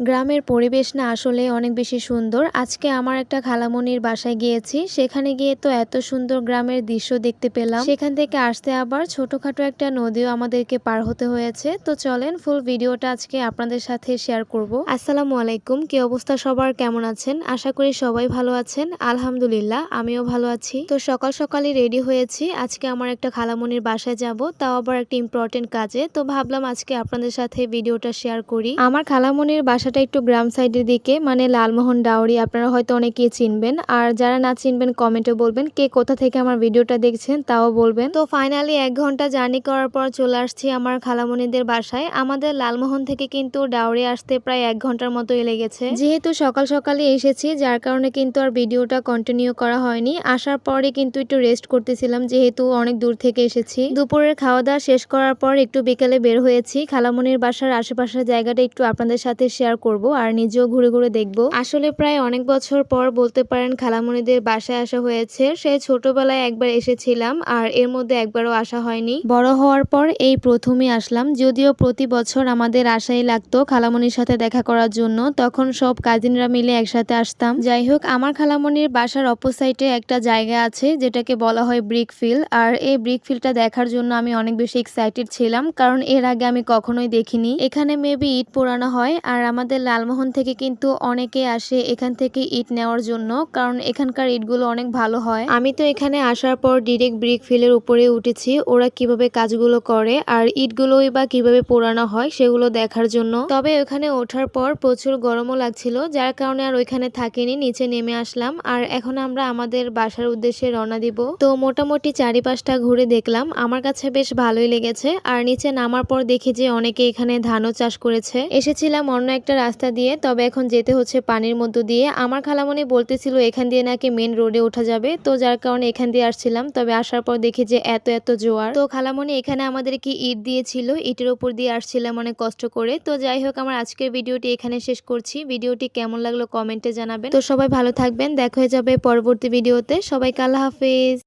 গ্রামের পরিবেশ না আসলে অনেক বেশি সুন্দর। আজকে আমার একটা খালামনির বাসায় গিয়েছি। সেখানে গিয়ে তো এত সুন্দর গ্রামের দৃশ্য দেখতে পেলাম। সেখান থেকে আসতে আবার ছোটখাটো একটা নদীও আমাদেরকে পার হতে হয়েছে। তো চলেন ফুল ভিডিওটা আজকে আপনাদের সাথে শেয়ার করব। আসসালামু আলাইকুম। কি অবস্থা সবার? কেমন আছেন? আশা করি সবাই ভালো আছেন। আলহামদুলিল্লাহ, আমিও ভালো আছি। তো সকাল সকালই রেডি হয়েছি। আজকে আমার একটা খালামনির বাসায় যাব। তাও আবার একটা ইম্পর্টেন্ট কাজে। তো ভাবলাম আজকে আপনাদের সাথে ভিডিওটা শেয়ার করি। আমার খালামণির বাসাটা একটু গ্রাম সাইডের দিকে মানে লালমোহন ডাউরি, আপনারা হয়তো অনেকেই চিনবেন। আর যারা না চিনবেন, কমেন্টে বলবেন কে কোথা থেকে আমার ভিডিওটা দেখছেন, তাও বলবেন। তো ফাইনালি এক ঘণ্টা জার্নি করার পর চলে আসছি আমার খালামণিদের বাসায়। আমাদের লালমোহন থেকে কিন্তু ডাউরি আসতে প্রায় এক ঘণ্টার মতোই লেগেছে যেহেতু সকাল সকালে এসেছি, যার কারণে কিন্তু আর ভিডিওটা কন্টিনিউ করা হয়নি। আসার পরে কিন্তু একটু রেস্ট করতেছিলাম, যেহেতু অনেক দূর থেকে এসেছি। দুপুরের খাওয়া দাওয়া শেষ করার পর একটু বিকেলে বের হয়েছি। খালামণির বাসার আশেপাশের জায়গাটা একটু আপনাদের সাথে শেয়ার করব আর নিজেও ঘুরে ঘুরে দেখব। আসলে প্রায় অনেক বছর পর বলতে পারেন খালামণিদের বাসায় আসা হয়েছে। সেই ছোটবেলায় একবার এসেছিলাম আর এর মধ্যে একবারও আসা হয়নি। বড় হওয়ার পর এই প্রথমে আসলাম। যদিও প্রতি বছর আমাদের আশাই লাগতো খালামণির সাথে দেখা করার জন্য। তখন সব কাজিনরা মিলে একসাথে আসতাম। যাই হোক, আমার খালামণির বাসার অপোসাইটে একটা জায়গা আছে যেটাকে বলা হয় ব্রিক ফিল আর এই ব্রিক ফিলটা দেখার জন্য আমি অনেক বেশি এক্সাইটেড ছিলাম। কারণ এর আগে আমি কখনোই দেখিনি। এখানে মেবি ইট পোড়ানো হয়। আর আমাদের লালমোহন থেকে কিন্তু অনেকে আসে এখান থেকে ইট নেওয়ার জন্য, কারণ এখানকার ইটগুলো অনেক ভালো হয়। আমি তো এখানে আসার পর ডিরেক্ট ব্রিক ফিলের উপরে উঠেছি, ওরা কীভাবে কাজগুলো করে আর ইটগুলোই বা কীভাবে পোড়ানো হয় সেগুলো দেখার জন্য। তবে ওখানে ওঠার পর প্রচুর গরমও লাগছিল, যার কারণে আর ওইখানে থাকিনি, নিচে নেমে আসলাম। আর এখন আমরা আমাদের বাসার উদ্দেশ্যে রওনা দিব। তো মোটামুটি চারিপাশটা ঘুরে দেখলাম, আমার কাছে বেশ ভালোই লেগেছে। আর নিচে নামার পর দেখি যে অনেকে এখানে ধানও চাষ করেছে। এসেছিলাম অন্য একটা রাস্তা দিয়ে, তবে এখন যেতে হচ্ছে পানির মধ্য দিয়ে। আমার খালামণি বলতেছিল, এখান দিয়ে নাকি মেন রোডে ওঠা যাবে। তো যার কারণে এখান দিয়ে আসছিলাম, তবে আসার পর দেখি যে এত এত জোয়ার। তো খালামণি এখানে আমাদের কি ইট দিয়েছিল, ইটের উপর দিয়ে আসছিলাম অনেক কষ্ট করে। তো যাই হোক, আমার আজকের ভিডিওটি এখানে শেষ করছি। ভিডিওটি কেমন লাগল কমেন্টে জানাবেন। তো সবাই ভালো থাকবেন, দেখা হয়ে যাবে পরবর্তী ভিডিওতে। সবাইকে আল্লাহ হাফেজ।